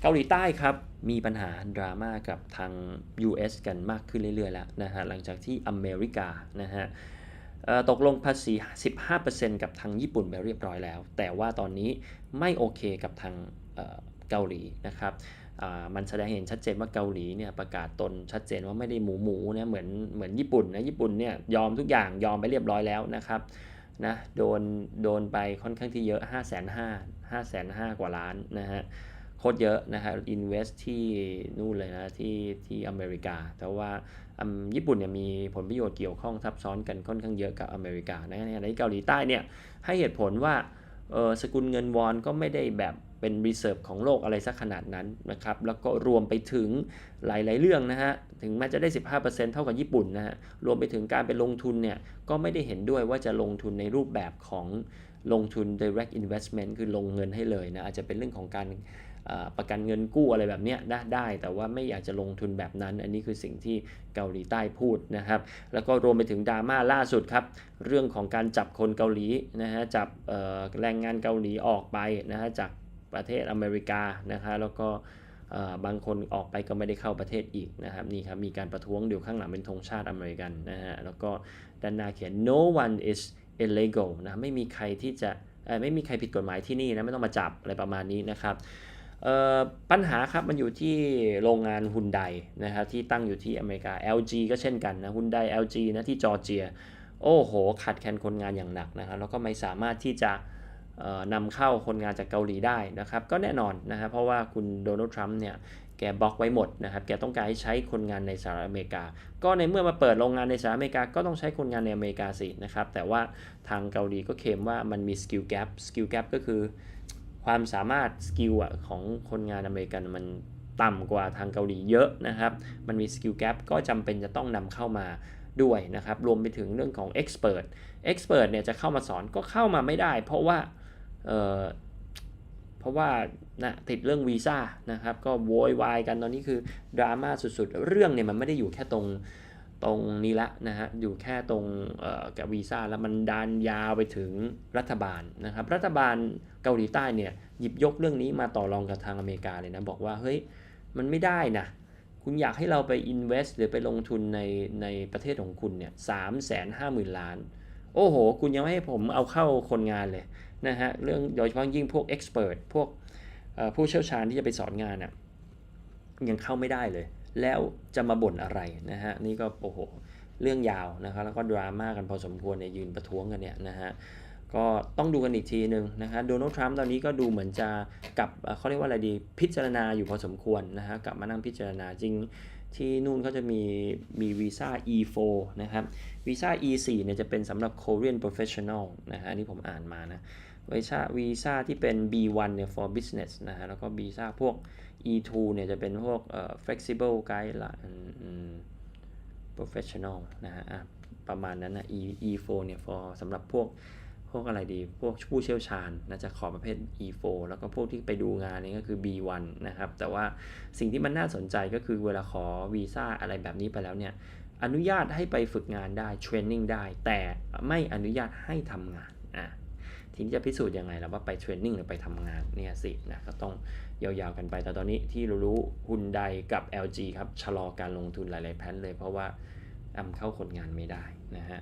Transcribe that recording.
เกาหลีใต้ครับ มีปัญหาดราม่ากับทาง US กันมากขึ้นเรื่อยๆแล้วนะฮะหลังจากที่อเมริกานะฮะตกลงภาษี 15%กับทางญี่ปุ่นไปเรียบร้อยแล้ว แต่ว่าตอนนี้ไม่โอเคกับทางเกาหลีนะครับมันแสดงเห็นชัดเจนว่าเกาหลีเนี่ยประกาศตนชัดเจนว่าไม่ได้หมูหมูนะเหมือนเหมือนญี่ปุ่นนะญี่ปุ่นเนี่ยยอมทุกอย่างยอมไปเรียบร้อยแล้วนะครับนะโดนโดนไปค่อนข้างที่เยอะ 5 5 0 0 0 5 5 0 0 กว่าล้านนะฮะ โคตรเยอะนะฮะ invest ที่นู่นเลยนะที่ที่อเมริกา แต่ว่าญี่ปุ่นเนี่ยมีผลประโยชน์เกี่ยวข้องซับซ้อนกันค่อนข้างเยอะกับอเมริกานะในเกาหลีใต้เนี่ยให้เหตุผลว่าเออสกุลเงินวอนก็ไม่ได้แบบเป็น reserve ของโลกอะไรสักขนาดนั้นนะครับ แล้วก็รวมไปถึงหลาย ๆ เรื่องนะฮะ ถึงแม้จะได้ 15%เท่ากับญี่ปุ่นนะฮะ รวมไปถึงการไปลงทุนเนี่ย ก็ไม่ได้เห็นด้วยว่าจะลงทุนในรูปแบบของลงทุน direct investment คือลงเงินให้เลยนะ อาจจะเป็นเรื่องของการ ประกันเงินกู้อะไรแบบนี้ได้ได้ แต่ว่าไม่อยากจะลงทุนแบบนั้น อันนี้คือสิ่งที่เกาหลีใต้พูดนะครับ แล้วก็รวมไปถึงดราม่าล่าสุดครับ เรื่องของการจับคนเกาหลีนะฮะจับแรงงานเกาหลีออกไปนะฮะจากประเทศอเมริกานะฮะแล้วก็บางคนออกไปก็ไม่ได้เข้าประเทศอีกนะครับนี่ครับมีการประท้วงเดี๋ยวข้างหลังเป็นธงชาติอเมริกันนะฮะแล้วก็ด้านหน้าเขียน no one is illegal นะไม่มีใครที่จะไม่มีใครผิดกฎหมายที่นี่นะไม่ต้องมาจับอะไรประมาณนี้นะครับ ปัญหาครับมันอยู่ที่โรงงานฮุนไดนะครับที่ตั้งอยู่ที่อเมริกา LG ก็เช่นกันนะฮุนได LG นะที่จอร์เจีย โอ้โหขาดแคลนคนงานอย่างหนักนะครับแล้วก็ไม่สามารถที่จะนำเข้าคนงานจากเกาหลีได้นะครับ ก็แน่นอนนะครับเพราะว่าคุณโดนัลด์ทรัมป์เนี่ยแกบล็อกไว้หมดนะครับ แกต้องการให้ใช้คนงานในสหรัฐอเมริกา ก็ในเมื่อมาเปิดโรงงานในสหรัฐอเมริกา ก็ต้องใช้คนงานในอเมริกาสินะครับ แต่ว่าทางเกาหลีก็เคลมว่ามันมีสกิลแก p สกิลแก p ก็คือ ความสามารถสกิลอะของคนงานอเมริกันมันต่ำกว่าทางเกาหลีเยอะนะครับ มันมีสกิลแก p ก็จำเป็นจะต้องนำเข้ามาด้วยนะครับ รวมไปถึงเรื่องของ Expert Expert เนี่ยจะเข้ามาสอนก็เข้ามาไม่ได้ เพราะว่าเเพราะว่านะติดเรื่องวีซ่านะครับ ก็โวยวายกันตอนนี้คือดราม่าสุดๆ เรื่องเนี่ยมันไม่ได้อยู่แค่ตรง ตรงนี้ละนะฮะอยู่แค่ตรงกับวีซ่าแล้วมันดันยาวไปถึงรัฐบาลนะครับ รัฐบาลเกาหลีใต้เนี่ยหยิบยกเรื่องนี้มาต่อรองกับทางอเมริกาเลยนะ บอกว่าเฮ้ยมันไม่ได้นะ คุณอยากให้เราไป invest หรือไปลงทุนในในประเทศของคุณเนี่ยสามแสนห้าหมื่นล้าน โอ้โห คุณยังไม่ให้ผมเอาเข้าคนงานเลยนะฮะเรื่องโดยเฉพาะยิ่งพวก expert พวกผู้เชี่ยวชาญที่จะไปสอนงานอะยังเข้าไม่ได้เลย แล้วจะมาบ่นอะไรนะฮะนี่ก็โอ้โหเรื่องยาวนะครับแล้วก็ดราม่ากันพอสมควรเนี่ยยืนประท้วงกันเนี่ยนะฮะ ก็ต้องดูกันอีกทีหนึ่งนะฮะโดนัลด์ทรัมป์ตอนนี้ก็ดูเหมือนจะกลับเขาเรียกว่าอะไรดีพิจารณาอยู่พอสมควรนะฮะกลับมานั่งพิจารณาจริงที่นู่นเขาจะมีมีวีซ่า E4 นะครับวีซ่า E4 เนี่ยจะเป็นสำหรับ Korean professional นะฮะนี่ผมอ่านมานะวีซ่าวีซ่าที่เป็น B1 เนี่ย for business นะฮะแล้วก็วีซ่าพวก E2 เนี่ยจะเป็นพวกเอ่อ flexible guideline professional นะฮะอะประมาณนั้นนะ E E4 เนี่ย for สำหรับพวก พวกอะไรดี พวกผู้เชี่ยวชาญนะจะขอประเภท E4 แล้วก็พวกที่ไปดูงานนี่ก็คือ B1 นะครับ แต่ว่าสิ่งที่มันน่าสนใจก็คือเวลาขอวีซ่าอะไรแบบนี้ไปแล้วเนี่ย อนุญาตให้ไปฝึกงานได้เทรนนิ่งได้ แต่ไม่อนุญาตให้ทำงานอะทีนี้จะพิสูจน์ยังไงล่ะว่าไปเทรนนิ่งหรือไปทำงานเนี่ยสินะก็ต้องยาวๆกันไป แต่ตอนนี้ที่รารู้ฮุนไดกับ LG ครับชะลอการลงทุนหลายๆแพลนเลย เพราะว่าอำเข้าคนงานไม่ได้นะฮะ